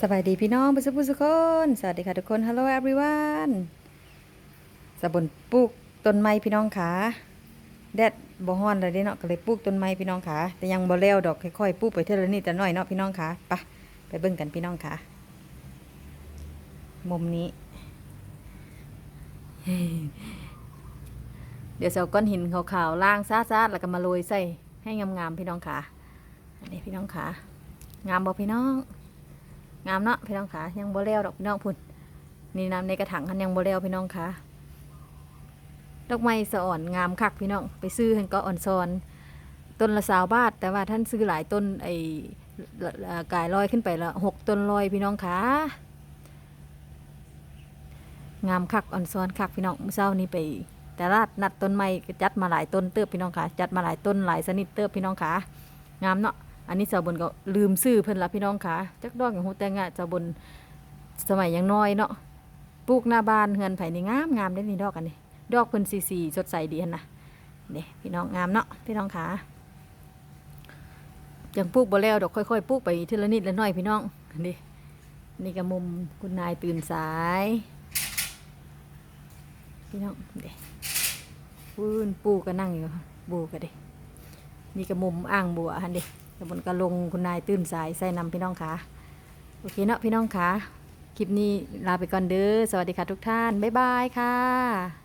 สวัสดีพี่น้องผู้สุผู้สุคน สวัสดีค่ะทุกคน Hello everyone สะบนปลูกต้นไม้พี่น้องขาแดดบ่ฮ้อนเลยเด้เนาะก็เลยปลูกต้นไม้พี่น้องขาแต่ยังบ่แล้วดอกค่อยๆปลูกไปเท่านี้แต่น้อยเนาะพี่น้องขาไปไปเบิ่งกันพี่น้องขามุมนี้ เดี๋ยวเอาก้อนหินขาวๆล่างซ่าๆแล้วก็มาโรยใส่ให้งามๆพี่น้องขาอันนี้พี่น้องขางามบ่พี่น้อง งามเนาะพี่น้องขายังบ่แล้วดอกพี่น้องพุ่นนี่น้ำในกระถางคันยังบ่แล้วพี่น้องขาดอกไม้สะอ่อนงามคักพี่น้องไปซื้อหันก็อ่อนซอน ต้นละสาวบาท แต่ว่าท่านซื้อหลายต้นไอ้กายลอยขึ้นไปละหกต้นลอยพี่น้องขางามคักอ่อนซอนคักพี่น้องเช้านี้ไป แต่ลาดนัดต้นไม้จัดมาหลายต้นเติบพี่น้องขาจัดมาหลายต้นหลายชนิดเติบพี่น้องขางามเนาะ อันนี้สาวบนก็ลืมซื้อเพิ่นละพี่น้องค่ะจักดอกอย่างหูแต่งอะสาวบนสมัยยังน้อยเนาะปลูกหน้าบ้านเฮือนไผ่นี่งามงามได้นี่ดอกอันนี้ดอกเพิ่นสีสีสดใสดีหันนะนี่พี่น้องงามเนาะพี่น้องค่ะยังปลูกบ่แล้วดอกค่อยๆปลูกไปทีละนิดละหน่อยพี่น้องนี่นี่ก็มุมคุณนายตื่นสาย พี่น้องเด้ปืนปูก็นั่งอยู่ปูก็เด้นี่ก็มุมอ่างบัวฮันเดิ ตะบนกระลงคุณนายตื่นสายใส่นำพี่น้องค่ะ โอเคเนาะพี่น้องค่ะ คลิปนี้ลาไปก่อนเด้อ สวัสดีค่ะทุกท่าน บ๊ายบายค่ะ